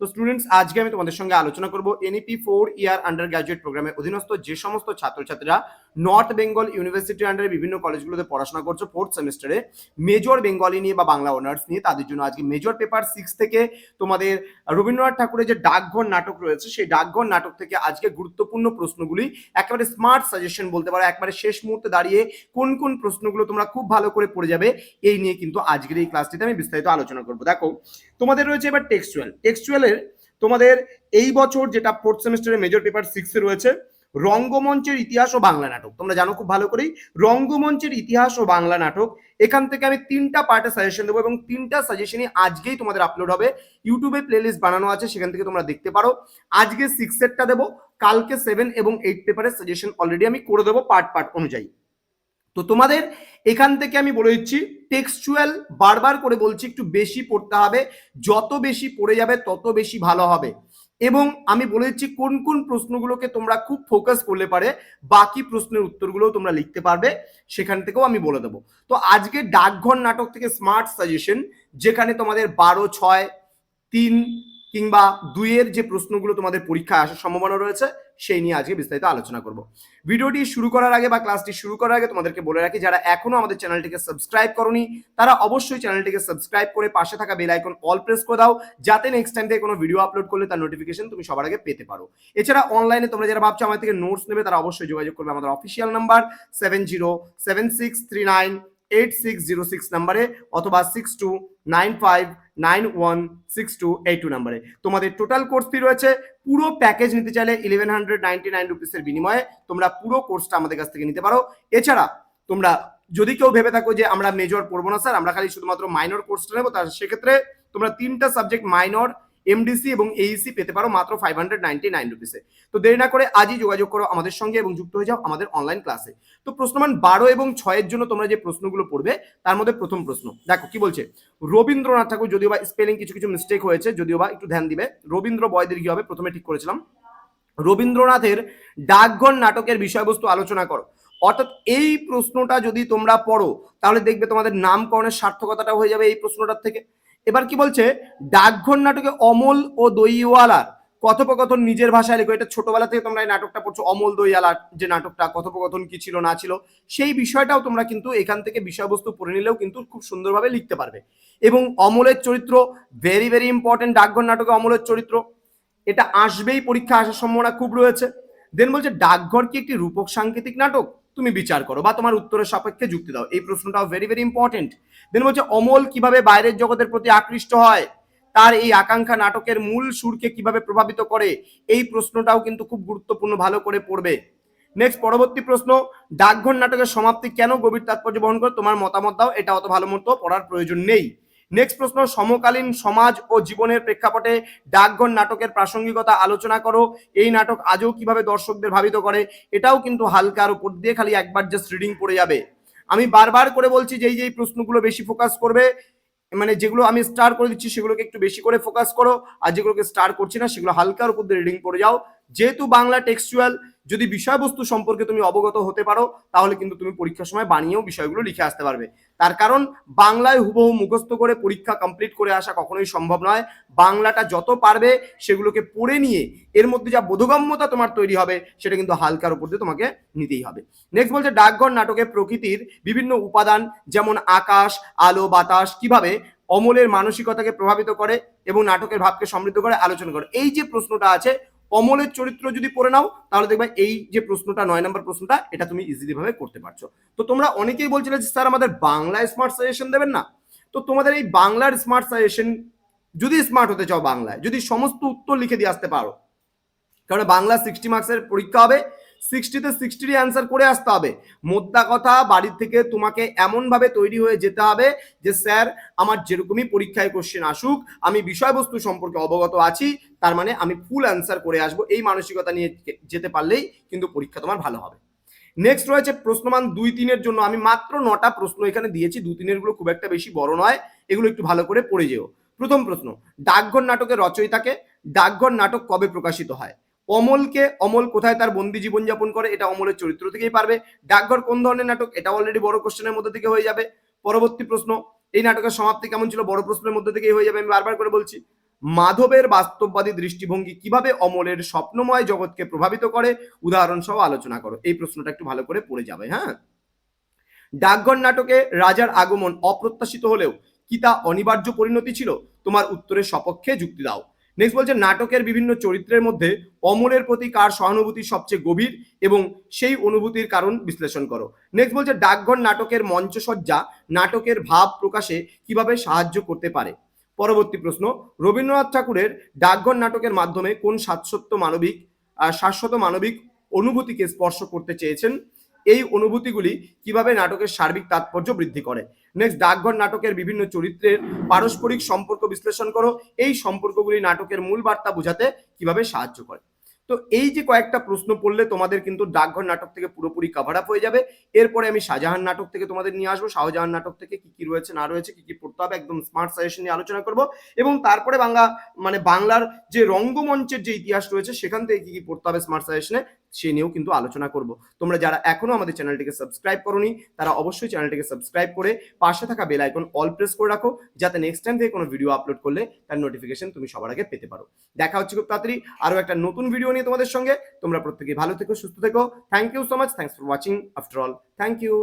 তো স্টুডেন্টস আজকে আমি তোমাদের সঙ্গে আলোচনা করব NEP four year undergraduate প্রোগ্রামের অধীনস্থ যে সমস্ত ছাত্রছাত্রীরা নর্থ বেঙ্গল ইউনিভার্সিটি আন্ডারে বিভিন্ন কলেজগুলোতে পড়াশোনা করছ ফোর্থ সেমিস্টারে মেজর বেঙ্গলি নিয়ে বা বাংলা অনার্স নিয়ে, তাদের জন্য আজকে মেজর পেপার সিক্স থেকে তোমাদের রবীন্দ্রনাথ ঠাকুরের যে ডাকঘর নাটক রয়েছে, সেই ডাকঘর নাটক থেকে আজকে গুরুত্বপূর্ণ প্রশ্নগুলি, একেবারে স্মার্ট সাজেশন বলতে পারো, একবারে শেষ মুহূর্তে দাঁড়িয়ে কোন কোন প্রশ্নগুলো তোমরা খুব ভালো করে পড়ে যাবে, এই নিয়ে কিন্তু আজকের এই ক্লাসটিতে আমি বিস্তারিত আলোচনা করব। দেখো, তোমাদের রয়েছে এবার টেক্সচুয়াল টেক্সচুয়ালের তোমাদের এই বছর যেটা ফোর্থ সেমিস্টারে মেজর পেপার সিক্সে রয়েছে, রঙ্গমঞ্চের ইতিহাস ও বাংলা নাটক। তোমরা জানো খুব ভালো করেই, রঙ্গমঞ্চের ইতিহাস ও বাংলা নাটক। এখান থেকে আমি তিনটা পার্টে সাজেশন দেবো এবং তিনটা সাজেশনই আজকেই তোমাদের আপলোড হবে। ইউটিউবে প্লেলিস্ট বানানো আছে, সেখান থেকে তোমরা দেখতে পারো। আজকে সিক্স সেটটা দেবো, কালকে সেভেন এবং এইট পেপারের সাজেশন অলরেডি আমি করে দেবো পার্ট পার্ট অনুযায়ী। তো তোমাদের এখান থেকে আমি বলে দিচ্ছি টেক্সচুয়াল বারবার করে বলছি, একটু বেশি পড়তে হবে। যত বেশি পড়ে যাবে, তত বেশি ভালো হবে। এবং আমি বলে দিচ্ছি, কোন কোন প্রশ্নগুলোকে তোমরা খুব ফোকাস করলে পারে, বাকি প্রশ্নের উত্তরগুলোও তোমরা লিখতে পারবে, সেখান থেকেও আমি বলে দেবো। তো আজকে ডাকঘর নাটক থেকে স্মার্ট সাজেশন যেখানে তোমাদের বারো, ছয়, তিন কিংবা দুইয়ের যে প্রশ্নগুলো তোমাদের পরীক্ষায় আসার সম্ভাবনা রয়েছে, সেই নিয়ে আজকে বিস্তারিত আলোচনা করব। ভিডিওটি শুরু করার আগে বা ক্লাসটি শুরু করার আগে তোমাদেরকে বলে রাখি, যারা এখনও আমাদের চ্যানেলটিকে সাবস্ক্রাইব করনি, তারা অবশ্যই চ্যানেলটিকে সাবস্ক্রাইব করে পাশে থাকা বেল আইকন অল প্রেস করে দাও, যাতে নেক্সট টাইম থেকে কোনো ভিডিও আপলোড করলে তার নোটিফিকেশন তুমি সবার আগে পেতে পারো। এছাড়া অনলাইনে তোমরা যারা ভাবছ আমার থেকে নোটস নেবে, তারা অবশ্যই যোগাযোগ করবে আমাদের official number seven zero seven six three nine eight six zero six নাম্বারে অথবা six two nine five nine one six two eight two নাম্বারে। তোমাদের টোটাল কোর্স ফি রয়েছে, পুরো প্যাকেজ নিতে চাইলে ইলেভেন হান্ড্রেড নাইনটি নাইন রুপিসের বিনিময়ে তোমরা পুরো কোর্সটা আমাদের কাছ থেকে নিতে পারো। এছাড়া তোমরা যদি কেউ ভেবে থাকো যে আমরা মেজর পড়ব না, স্যার, আমরা খালি শুধুমাত্র মাইনর কোর্সটা নেব তার সেক্ষেত্রে তোমরা তিনটা সাবজেক্ট মাইনর এমডিসি এবং এইসি পেতে পারো মাত্র ফাইভ হান্ড্রেড নাইনটি নাইন রুপিসে তো দেরি না করে আজই যোগাযোগ করো আমাদের সঙ্গে এবং যুক্ত হয়ে যাও আমাদের অনলাইন ক্লাসে তো প্রশ্নমান বারো এবং ছয়ের জন্য তোমরা যে প্রশ্নগুলো পড়বে, তার মধ্যে প্রথম প্রশ্ন। দেখো কি বলছে? রবীন্দ্রনাথ ঠাকুর যদিও বা স্পেলিং কিছু কিছু মিস্টেক হয়েছে, যদিও বা একটু ধ্যান দিবে। রবীন্দ্র বয়দের কি হবে, প্রথমে ঠিক করেছিলাম। রবীন্দ্রনাথের ডাকঘর নাটকের বিষয়বস্তু আলোচনা করো। অর্থাৎ এই প্রশ্নটা যদি তোমরা পড়ো, তাহলে দেখবে তোমাদের নামকরণের সার্থকতাটা হয়ে যাবে এই প্রশ্নটার থেকে। এবার কি বলছে? ডাকঘর নাটকে অমল ও দইওয়ালার কথোপকথন নিজের ভাষায় লেখো। এটা ছোটবেলা থেকে তোমরা এই নাটকটা পড়ছো, অমল দইয়ালার যে নাটকটা, কথোপকথন কি ছিল, না ছিল, সেই বিষয়টাও তোমরা কিন্তু এখান থেকে বিষয়বস্তু পড়ে নিলেও কিন্তু খুব সুন্দরভাবে লিখতে পারবে। এবং অমলের চরিত্র ভেরি ভেরি ইম্পর্টেন্ট ডাকঘর নাটকে অমলের চরিত্র। এটা আসবেই, পরীক্ষা আসার সম্ভাবনা খুব রয়েছে। দেন বলছে, ডাকঘর কি একটি রূপক সাংকেতিক নাটক? তুমি বিচার করো বা তোমার উত্তরের সাপেক্ষে যুক্তি দাও। এই প্রশ্নটাও ভেরি ভেরি ইম্পর্টেন্ট দেন বলছে, অমল কীভাবে বাইরের জগতের প্রতি আকৃষ্ট হয়? তার এই আকাঙ্ক্ষা নাটকের মূল সুরকে কীভাবে প্রভাবিত করে? এই প্রশ্নটাও কিন্তু খুব গুরুত্বপূর্ণ, ভালো করে পড়বে। নেক্সট পরবর্তী প্রশ্ন, ডাকঘর নাটকের সমাপ্তি কেন গভীর তাৎপর্য বহন করে? তোমার মতামত দাও, এটা অত ভালো মতো পড়ার প্রয়োজন নেই। নেক্সট প্রশ্ন, সমকালীন সমাজ ও জীবনের প্রেক্ষাপটে ডাকঘর নাটকের প্রাসঙ্গিকতা আলোচনা করো। এই নাটক আজও কীভাবে দর্শকদের ভাবিত করে, এটাও কিন্তু হালকার উপর দিয়ে খালি একবার জাস্ট রিডিং পড়ে যাবে। আমি বারবার করে বলছি যে এই যে প্রশ্নগুলো বেশি ফোকাস করবে মানে যেগুলো আমি স্টার করে দিচ্ছি সেগুলোকে একটু বেশি করে ফোকাস করো, আর যেগুলোকে স্টার করছি না সেগুলো হালকার উপর দিয়ে রিডিং পড়ে যাও। যেহেতু বাংলা টেক্সচুয়াল যদি বিষয়বস্তু সম্পর্কে তুমি অবগত হতে পারো, তাহলে কিন্তু তুমি পরীক্ষার সময় বানিয়েও বিষয়গুলো লিখে আসতে পারবে। তার কারণ, বাংলায় হুবহু মুখস্থ করে পরীক্ষা কমপ্লিট করে আসা কখনোই সম্ভব নয়। বাংলাটা যত পারবে, সেগুলোকে পড়ে নিয়ে, এর মধ্যে যা বোধগম্যতা তোমার তৈরি হবে, সেটা কিন্তু হালকার উপর দিয়ে তোমাকে নিতেই হবে। নেক্সট বলছে, ডাকঘর নাটকে প্রকৃতির বিভিন্ন উপাদান, যেমন আকাশ, আলো, বাতাস, কীভাবে অমলের মানসিকতাকে প্রভাবিত করে এবং নাটকের ভাবকে সমৃদ্ধ করে আলোচনা করে। এই যে প্রশ্নটা আছে অমলের চরিত্র যদি পড়ে নাও, তাহলে দেখবে এই যে প্রশ্নটা, নয় নম্বর প্রশ্নটা, এটা তুমি ইজিলি ভাবে করতে পারছ। তো তোমরা অনেকেই বলছিলে যে স্যার আমাদের বাংলায় স্মার্ট সাজেশন দেবেন না। তো তোমাদের এই বাংলার স্মার্ট সাজেশন যদি স্মার্ট হতে চাও বাংলায়, যদি সমস্ত উত্তর লিখে দিয়ে আসতে পারো, কারণ বাংলা সিক্সটি মার্কসের পরীক্ষা হবে সিক্সটিতে সিক্সটিরই অ্যান্সার করে আসতে হবে। মোদ্দা কথা, বাড়ির থেকে তোমাকে এমনভাবে তৈরি হয়ে যেতে হবে যে, স্যার, আমার যেরকমই পরীক্ষায় কোশ্চেন আসুক, আমি বিষয়বস্তু সম্পর্কে অবগত আছি, তার মানে আমি ফুল অ্যান্সার করে আসব। এই মানসিকতা নিয়ে যেতে পারলেই কিন্তু পরীক্ষা তোমার ভালো হবে। নেক্সট রয়েছে প্রশ্নমান দুই তিনের জন্য। আমি মাত্র নটা প্রশ্ন এখানে দিয়েছি দুই তিনেরগুলো খুব একটা বেশি বড় নয়। এগুলো একটু ভালো করে পড়ে যেও। প্রথম প্রশ্ন, ডাকঘর নাটকের রচয়িতাকে, ডাকঘর নাটক কবে প্রকাশিত হয়? অমলকে, অমল কোথায় তার বন্দি জীবনযাপন করে, এটা অমলের চরিত্র থেকেই পারবে। ডাকঘর কোন ধরনের নাটক? এটা অলরেডি বড় কোশ্চেনের মধ্যে থেকে হয়ে যাবে। পরবর্তী প্রশ্ন, এই নাটকের সমাপ্তি কেমন ছিল? বড় প্রশ্নের মধ্যে থেকেই হয়ে যাবে, আমি বারবার করে বলছি। মাধবের বাস্তববাদী দৃষ্টিভঙ্গি কীভাবে অমলের স্বপ্নময় জগৎকে প্রভাবিত করে? উদাহরণ সহ আলোচনা করো। এই প্রশ্নটা একটু ভালো করে পড়ে যাবে হ্যাঁ? ডাকঘর নাটকে রাজার আগমন অপ্রত্যাশিত হলেও কি তা অনিবার্য পরিণতি ছিল? তোমার উত্তরের সপক্ষে যুক্তি দাও। নেক্সট বলছে, নাটকের বিভিন্ন চরিত্রের মধ্যে অমলের প্রতি কার সহানুভূতি সবচেয়ে গভীর এবং সেই অনুভূতির কারণ বিশ্লেষণ করো। নেক্সট বলছে, ডাকঘর নাটকের মঞ্চসজ্জা নাটকের ভাব প্রকাশে কীভাবে সাহায্য করতে পারে? পরবর্তী প্রশ্ন, রবীন্দ্রনাথ ঠাকুরের ডাকঘর নাটকের মাধ্যমে কোন শাশ্বত মানবিক শাশ্বত মানবিক অনুভূতিকে স্পর্শ করতে চেয়েছেন? এই অনুভূতিগুলি কীভাবে নাটকের সার্বিক তাৎপর্য বৃদ্ধি করে? নেক্সট ডাকঘর নাটকের বিভিন্ন চরিত্রের পারস্পরিক সম্পর্ক বিশ্লেষণ করো। এই সম্পর্কগুলি নাটকের মূল বার্তা বোঝাতে কীভাবে সাহায্য করে? তো এই যে কয়েকটা প্রশ্ন পড়লে তোমাদের কিন্তু ডাকঘর নাটক থেকে পুরোপুরি কভার আপ হয়ে যাবে। এরপরে আমি শাহজাহান নাটক থেকে তোমাদের নিয়ে আসব। শাহজাহান নাটক থেকে কি কি রয়েছে, না রয়েছে, কি কি পড়তে হবে, একদম স্মার্ট সাজেশন নিয়ে আলোচনা করব। এবং তারপরে বাংলা মানে বাংলার যে রঙ্গমঞ্চের যে ইতিহাস রয়েছে, সেখান থেকে কি কি পড়তে হবে স্মার্ট সাজেশনে সে নিয়েও কিন্তু আলোচনা করব। তোমরা যারা এখনও আমাদের চ্যানেলটিকে সাবস্ক্রাইব করোনি, তারা অবশ্যই চ্যানেলটিকে সাবস্ক্রাইব করে পাশে থাকা বেল আইকন অল প্রেস করে রাখো, যাতে নেক্সট টাইম থেকে কোনো ভিডিও আপলোড করলে তার নোটিফিকেশন তুমি সবার আগে পেতে পারো। দেখা হচ্ছে খুব তাড়াতাড়ি আরও একটা নতুন ভিডিও নিয়ে। তোমাদের সঙ্গে। তোমরা প্রত্যেকে ভালো থেকো, সুস্থ থেকো। Thank you so much thanks for watching after all thank you